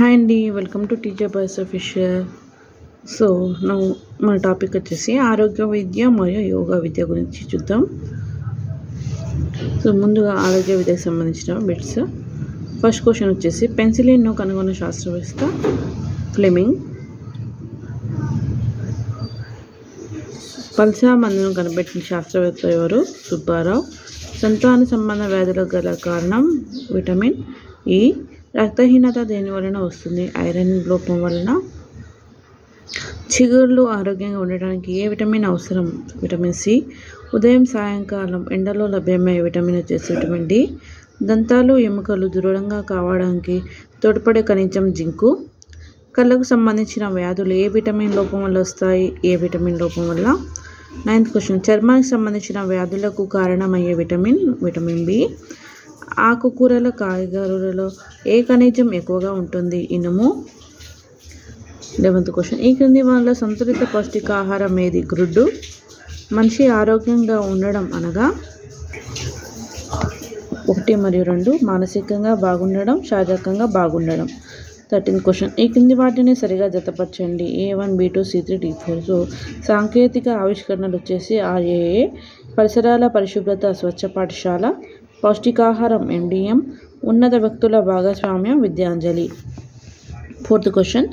Hi అండి welcome to teacher boys official. So నా మన టాపిక్ వచ్చేసి ఆరోగ్య విద్య మరియు యోగా విద్య గురించి చూద్దాం. సో ముందుగా ఆరోగ్య విద్యకు సంబంధించిన బిట్స్. ఫస్ట్ క్వశ్చన్ వచ్చేసి పెన్సిలిన్ను కనుగొన్న శాస్త్రవేత్త ఫ్లెమింగ్. పల్సా మందును కనిపెట్టిన శాస్త్రవేత్త ఎవరు? సుబ్బారావు. సంతాన సంబంధ వ్యాధులకు గల కారణం విటమిన్ ఈ రక్తహీనత దేని వలన వస్తుంది? ఐరన్ లోపం వలన? చిగుళ్ళు ఆరోగ్యంగా ఉండటానికి ఏ విటమిన్ అవసరం? Vitamin C. ఉదయం సాయంకాలం ఎండలో లభ్యమయ్యే విటమిన్ వచ్చేసి విటమిన్ డి. దంతాలు ఎముకలు దృఢంగా కావడానికి తోడ్పడే ఖనిజం జింకు. కళ్ళకు సంబంధించిన వ్యాధులు ఏ విటమిన్ లోపం వల్ల వస్తాయి? ఏ విటమిన్ లోపం వల్ల? Ninth question. చర్మానికి సంబంధించిన వ్యాధులకు కారణమయ్యే విటమిన్? Vitamin B. ఆకుకూరల కాయగూరలో ఏ ఖనిజం ఎక్కువగా ఉంటుంది? ఇనుము. Eleventh question. ఈ క్రింది వాళ్ళ సంతులిత పౌష్టికాహారం ఏది? గ్రుడ్డు. మనిషి ఆరోగ్యంగా ఉండడం అనగా? ఒకటి మరియు రెండు మానసికంగా బాగుండడం శారీరకంగా బాగుండడం. Thirteen question. ఈ క్రింది వాటిని సరిగా జతపరచండి. A one B two C three D four. So సాంకేతిక ఆవిష్కరణలు వచ్చేసి ఆర్ఏఏ పరిసరాల పరిశుభ్రత స్వచ్ఛ పాఠశాల పౌష్టికాహారం ఎండిఎం ఉన్నత వ్యక్తుల భాగస్వామ్యం విద్యాంజలి. ఫోర్త్ క్వశ్చన్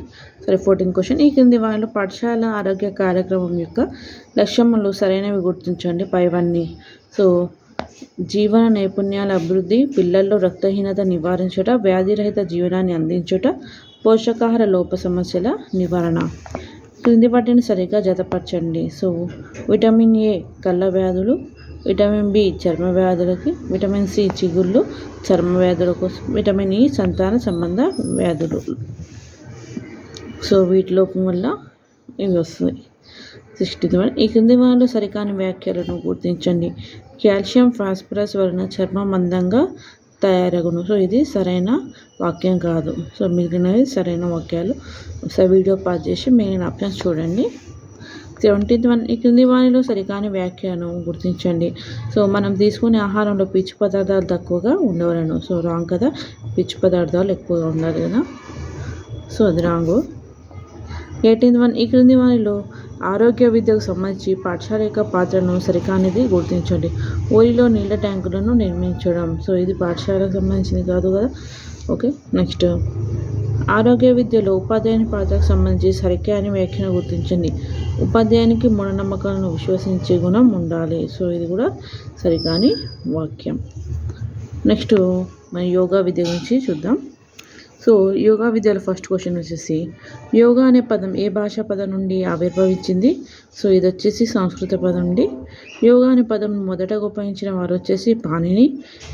సరే ఫోర్టీన్ క్వశ్చన్ ఈ కింది వారిలో పాఠశాల ఆరోగ్య కార్యక్రమం యొక్క లక్ష్యములు సరైనవి గుర్తించండి. పైవన్నీ సో e. జీవన నైపుణ్యాల అభివృద్ధి పిల్లల్లో రక్తహీనత నివారించుట వ్యాధిరహిత జీవనాన్ని అందించుట పోషకాహార లోప సమస్యల నివారణ. క్రింది వాటిని సరిగ్గా జతపరచండి. సో విటమిన్ ఏ కళ్ళ వ్యాధులు విటమిన్ బి చర్మ వ్యాధులకి విటమిన్ సి చిగుళ్ళు చర్మ వ్యాధుల కోసం విటమిన్ ఈ సంతాన సంబంధ వ్యాధులు. సో వీటి లోపం వల్ల ఇవి వస్తుంది సిక్స్టీ వన్ ఈ క్రింది వాళ్ళు సరికాని వ్యాఖ్యలను గుర్తించండి. కాల్షియం ఫాస్ఫరస్ వలన చర్మం మందంగా తయారగును. సో ఇది సరైన వాక్యం కాదు. సో మిగిలినవి సరైన వాక్యాలు. ఒకసారి వీడియో పాస్ చేసి మిగిలిన ఆప్షన్స్ చూడండి. సెవెంటీన్త్ వన్ ఈ క్రింది వాణిలో సరికాని వ్యాఖ్యను గుర్తించండి. సో మనం తీసుకునే ఆహారంలో పిచ్చి పదార్థాలు తక్కువగా ఉండవలను. సో రాంగ్ కదా? పిచ్చి పదార్థాలు ఎక్కువగా ఉండాలి కదా? సో అది రాంగు. ఎయిటీన్త్ వన్ ఈ క్రింది వారిలో ఆరోగ్య విద్యకు సంబంధించి పాఠశాల యొక్క పాత్రను సరికానిది గుర్తించండి. ఊరిలో నీళ్ళ ట్యాంకులను నిర్మించడం. సో ఇది పాఠశాలకు సంబంధించింది కాదు కదా? Okay next. ఆరోగ్య విద్యలో ఉపాధ్యాయుని పాత్రకు సంబంధించి సరికాని వ్యాఖ్యను గుర్తించండి. ఉపాధ్యాయునికి మూఢనమ్మకాలను విశ్వసించే గుణం ఉండాలి. సో ఇది కూడా సరికాని వాక్యం. నెక్స్ట్ మన యోగా విద్య గురించి చూద్దాం. సో యోగా విద్యలో ఫస్ట్ క్వశ్చన్ వచ్చేసి యోగా అనే పదం ఏ భాషా పదం నుండి ఆవిర్భవించింది? సో ఇది వచ్చేసి సంస్కృత పదం నుండి యోగా అనే పదం మొదటగా ఉపయోగించిన వారు వచ్చేసి పాణిని.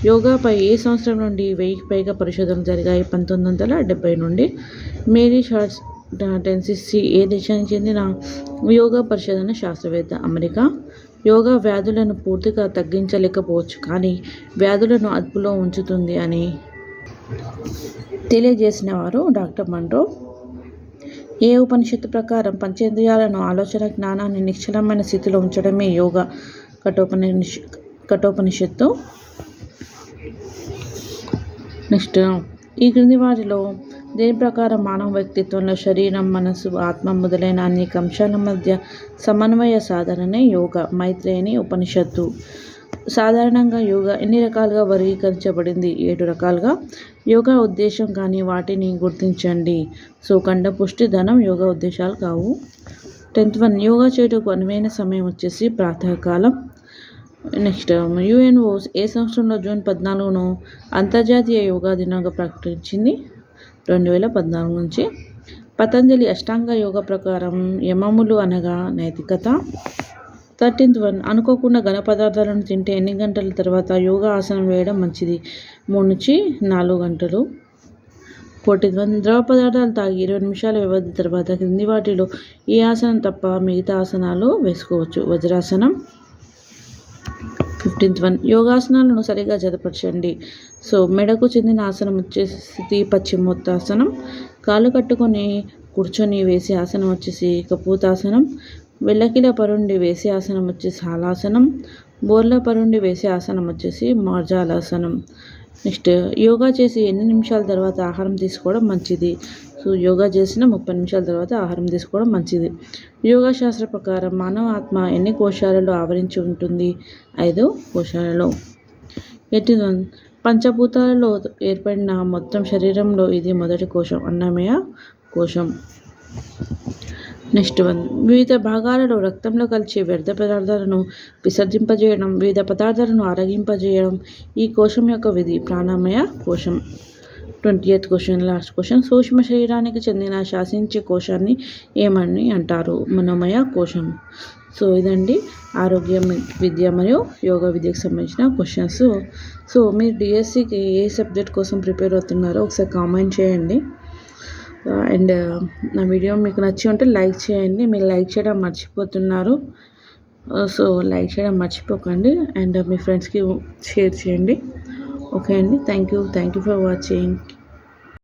యోగాపై ఏ సంవత్సరం నుండి వెయ్యికి పైగా పరిశోధనలు జరిగాయి? పంతొమ్మిది వందల డెబ్బై నుండి. మేరీ షార్ట్స్ టెన్సిసి ఏ దేశానికి చెందిన యోగా పరిశోధన శాస్త్రవేత్త? అమెరికా. యోగా వ్యాధులను పూర్తిగా తగ్గించలేకపోవచ్చు కానీ వ్యాధులను అదుపులో ఉంచుతుంది అని తెలియజేసిన వారు డాక్టర్ మండ్రో. ఏ ఉపనిషత్తు ప్రకారం పంచేంద్రియాలను ఆలోచన జ్ఞానాన్ని నిశ్చలమైన స్థితిలో ఉంచడమే యోగా కఠోపని కఠోపనిషత్తు. నెక్స్ట్ ఈ క్రింది వాటిలో దేని ప్రకారం మానవ వ్యక్తిత్వంలో శరీరం మనసు ఆత్మ మొదలైన అనేక అంశాల మధ్య సమన్వయ సాధననే యోగా మైత్రేయని ఉపనిషత్తు. సాధారణంగా యోగా ఎన్ని రకాలుగా వర్గీకరించబడింది? ఏడు రకాలుగా. యోగా ఉద్దేశం కానీ వాటిని గుర్తించండి. సో కండ పుష్టి ధనం యోగా ఉద్దేశాలు కావు. టెన్త్ వన్ యోగా చేయటకు అనువైన సమయం వచ్చేసి ప్రాతకాలం. నెక్స్ట్ యుఎన్ఓ ఏ సంవత్సరంలో జూన్ పద్నాలుగును అంతర్జాతీయ యోగా దినంగా ప్రకటించింది? రెండు వేల పద్నాలుగు నుంచి. పతంజలి అష్టాంగ యోగా ప్రకారం యమములు అనగా నైతికత. Thirteenth one. అనుకోకుండా ఘన పదార్థాలను తింటే ఎన్ని గంటల తర్వాత యోగా ఆసనం వేయడం మంచిది? మూడు నుంచి నాలుగు గంటలు. ఫోర్టీన్త్ వన్ ద్రవ పదార్థాలు తాగి ఇరవై నిమిషాల వ్యవధి తర్వాత క్రింది వాటిలో ఈ ఆసనం తప్ప మిగతా ఆసనాలు వేసుకోవచ్చు? వజ్రాసనం. Fifteenth one. యోగాసనాలను సరిగా జతపరచండి. సో మెడకు చెందిన ఆసనం వచ్చేసి పశ్చిమోత్తాసనం కాలు కట్టుకొని కూర్చొని వేసే ఆసనం వచ్చేసి కపూతాసనం. వెల్లకిల పరుండి వేసే ఆసనం వచ్చేసి హాలాసనం బోర్ల పరుండి వేసే ఆసనం వచ్చేసి మార్జాలాసనం. నెక్స్ట్ యోగా చేసి ఎన్ని నిమిషాల తర్వాత ఆహారం తీసుకోవడం మంచిది? సో యోగా చేసిన ముప్పై నిమిషాల తర్వాత ఆహారం తీసుకోవడం మంచిది. యోగా శాస్త్ర ప్రకారం మానవ ఆత్మ ఎన్ని కోశాలలో ఆవరించి ఉంటుంది? ఐదు కోశాలలో. ఎయిటీ వన్ పంచభూతాలలో ఏర్పడిన మొత్తం శరీరంలో ఇది మొదటి కోశం అన్నమయ కోశం. Next one. వివిధ భాగాలలో రక్తంలో కలిసే వ్యర్థ పదార్థాలను విసర్జింపజేయడం వివిధ పదార్థాలను ఆరగింపజేయడం ఈ కోశం యొక్క విధి. ప్రాణామయ కోశం. Twenty eighth question last question. సూక్ష్మ శరీరానికి చెందిన శాసించే కోశాన్ని ఏమని అంటారు? మనోమయ కోశం. సో ఇదండి ఆరోగ్య విద్య మరియు యోగా విద్యకు సంబంధించిన క్వశ్చన్స్. సో మీరు డిఎస్సికి ఏ సబ్జెక్ట్ కోసం ప్రిపేర్ అవుతున్నారో ఒకసారి కామెంట్ చేయండి. అండ్ నా వీడియో మీకు నచ్చి ఉంటే లైక్ చేయండి. మీరు లైక్ చేయడం మర్చిపోతున్నారు. సో లైక్ చేయడం మర్చిపోకండి. అండ్ మీ ఫ్రెండ్స్కి షేర్ చేయండి. ఓకే అండి. Thank you. Thank you for watching.